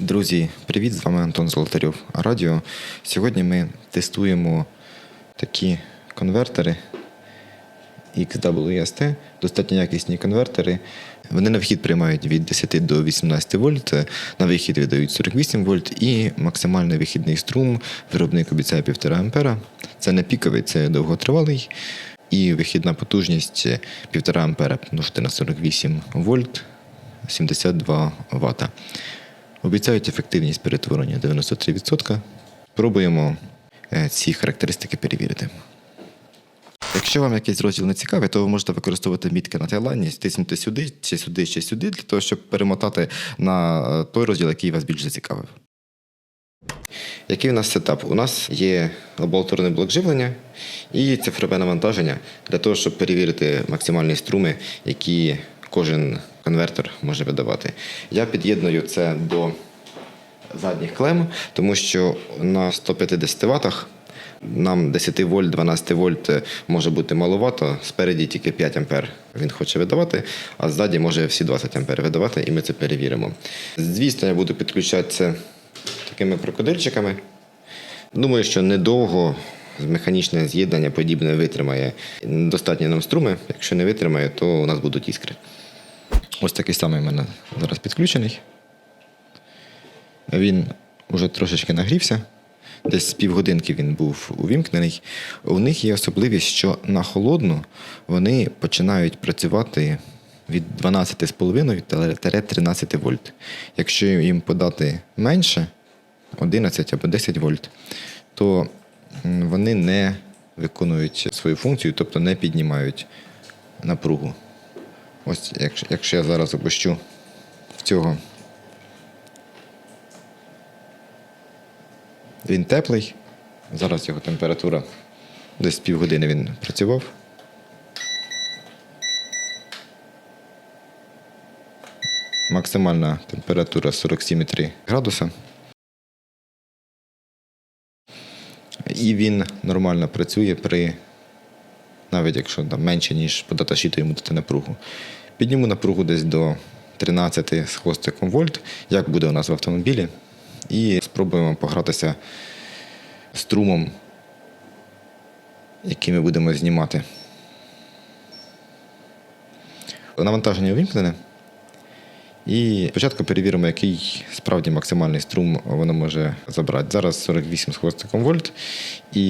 Друзі, привіт! З вами Антон Золотарьов Радіо. Сьогодні ми тестуємо такі конвертери XWST, достатньо якісні конвертери. Вони на вхід приймають від 10 до 18 вольт, на вихід видають 48 вольт і максимальний вихідний струм виробник обіцяє 1,5 ампера. Це не піковий, це довготривалий. І вихідна потужність 1,5 ампера помножити на 48 вольт 72 Вт. Обіцяють ефективність перетворення 93%. Пробуємо е, ці характеристики перевірити. Якщо вам якийсь розділ не цікавий, то ви можете використовувати мітки на тайлайні, тиснути сюди, чи сюди, чи сюди, для того, щоб перемотати на е, той розділ, який вас більш зацікавив. Який у нас сетап? У нас є лабораторний блок живлення і цифрове навантаження для того, щоб перевірити максимальні струми, які кожен конвертер може видавати. Я під'єдную це до задніх клем, тому що на 150 ватах нам 10 вольт, 12 вольт може бути маловато, спереді тільки 5 ампер він хоче видавати, а ззаді може всі 20 ампер видавати, і ми це перевіримо. Звісно, я буду підключати це такими крокодильчиками. Думаю, що недовго механічне з'єднання подібне витримає достатньо нам струми. Якщо не витримає, то у нас будуть іскри. Ось такий самий у мене зараз підключений. Він вже трошечки нагрівся. Десь з півгодинки він був увімкнений. У них є особливість, що на холодну вони починають працювати від 12,5 13 вольт. Якщо їм подати менше 11 або 10 вольт, то вони не виконують свою функцію, тобто не піднімають напругу. Ось якщо, я зараз опущу в цього. Він теплий. Зараз його температура десь півгодини він працював. Максимальна температура 47,3 градуса. І він нормально працює при навіть якщо там менше, ніж по даташіту йому дати напругу. Підніму напругу десь до 13 з хвостиком вольт, як буде у нас в автомобілі, і спробуємо погратися струмом, який ми будемо знімати. Навантаження увімкнене. І спочатку перевіримо, який справді максимальний струм воно може забрати. Зараз 48 з хвостиком вольт і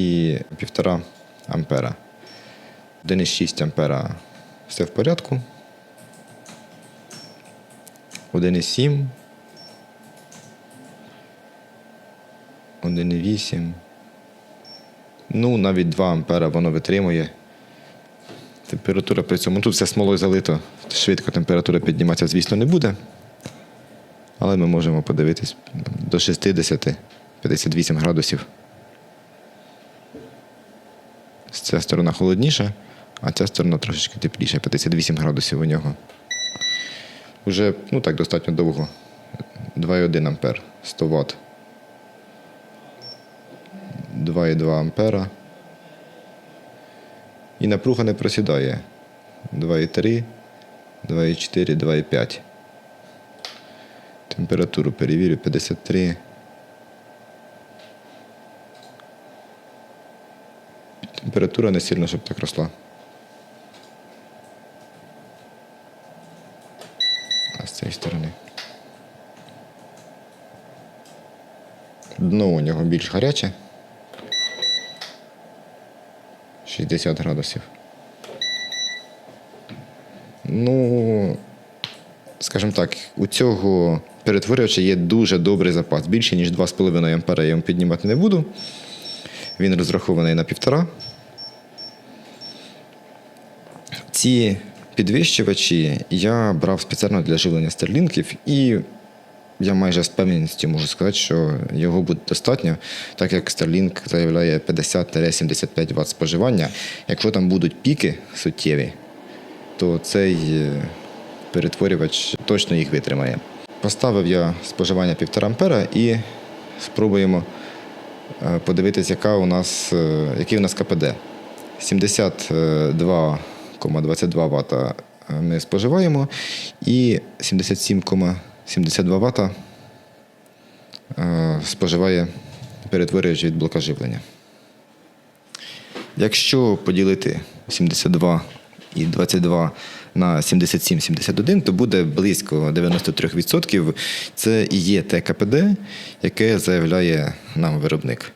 1,5 ампера. 1,6 ампера все в порядку. 1,7. 1,8. Ну, навіть 2 ампера воно витримує. Температура при цьому. Ну, Тут все смолою залито. Швидко температура підніматися, звісно, не буде. Але ми можемо подивитись до 60 58 градусів. Ця сторона холодніша, а ця сторона трошечки тепліша, 58 градусів у нього. Уже ну так достатньо довго. 2,1 ампер, 100 Вт. 2,2 ампера. І напруга не просідає. 2,3, 2,4, 2,5. Температуру перевірю 53. Температура не сильно, щоб так росла. А з цієї сторони. Дно у нього більш гаряче. 60 градусів. Ну, скажімо так, у цього перетворювача є дуже добрий запас. Більше, ніж 2,5 ампера я йому піднімати не буду. Він розрахований на півтора. Ці підвищувачі я брав спеціально для живлення старлінків, і я майже з певністю можу сказати, що його буде достатньо, так як Starlink заявляє 50-75 Вт споживання. Якщо там будуть піки суттєві, то цей е, перетворювач точно їх витримає. Поставив я споживання 1,5 ампера і спробуємо е, подивитися, яка у нас, е, який у нас КПД. 72,22 Вт ми споживаємо і 77,72 Вт е, споживає, перетворюючи від блока живлення. Якщо поділити 72 і 22 на 77-71, то буде близько 93%. Це і є те КПД, яке заявляє нам виробник.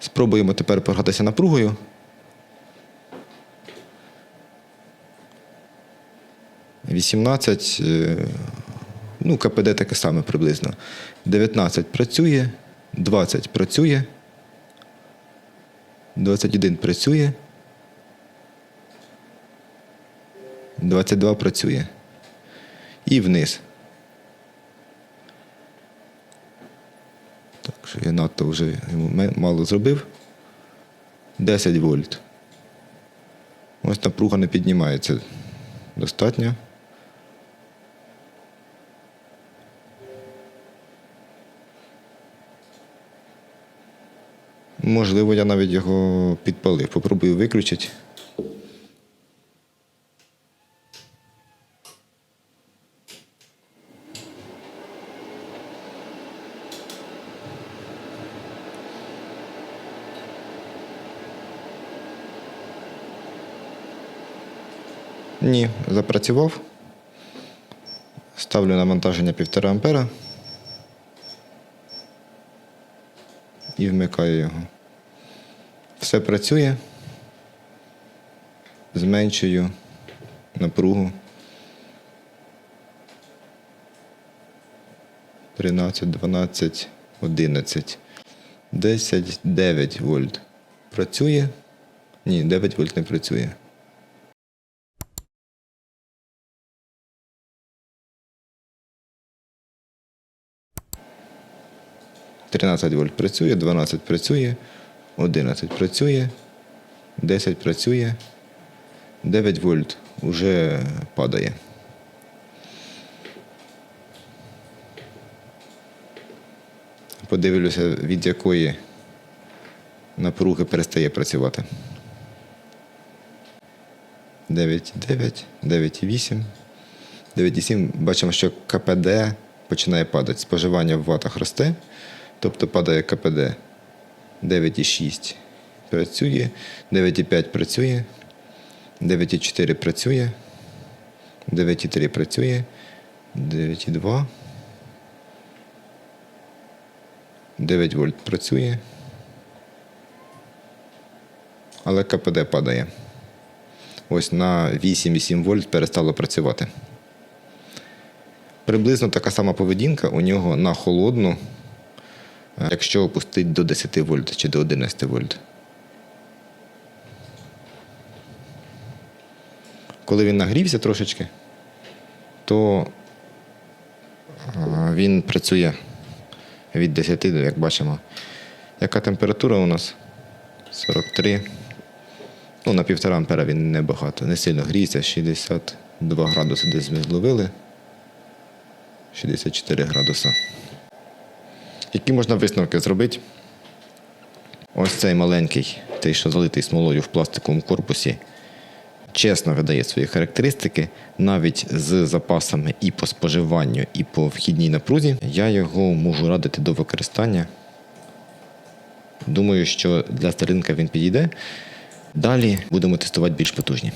Спробуємо тепер програтися напругою. Вісімнадцять, е, ну, КПД таке саме приблизно. 19 працює, 20 працює, 21 працює, 22 працює. І вниз. Так, що я надто вже мало зробив. 10 вольт. Ось напруга не піднімається достатньо. Можливо, я навіть його підпалив. Попробую виключити. Ні, запрацював. Ставлю навантаження 1,5 ампера і вмикаю його. Все працює. Зменшую напругу. 13, 12, 11, 10, 9 вольт. Працює? Ні, 9 вольт не працює. 13 вольт працює, 12 працює, 11 працює, 10 працює, 9 вольт вже падає. Подивлюся, від якої напруги перестає працювати. 9,9, 9,8, 9,7. Бачимо, що КПД починає падати. Споживання в ватах росте, тобто падає КПД 9,6 працює, 9,5 працює, 9,4 працює, 9,3 працює, 9,2, 9 вольт працює, але КПД падає. Ось на 8,7 вольт перестало працювати. Приблизно така сама поведінка у нього на холодну, якщо опустити до 10 вольт чи до 11 вольт. Коли він нагрівся трошечки, то е, він працює від 10 до, як бачимо. Яка температура у нас? 43. Ну, на півтора ампера він небагато, не сильно гріється, 62 градуси десь ми зловили. 64 градуса. Які можна висновки зробити? Ось цей маленький, той, що залитий смолою в пластиковому корпусі, чесно видає свої характеристики, навіть з запасами і по споживанню, і по вхідній напрузі. Я його можу радити до використання. Думаю, що для старинка він підійде. Далі будемо тестувати більш потужні.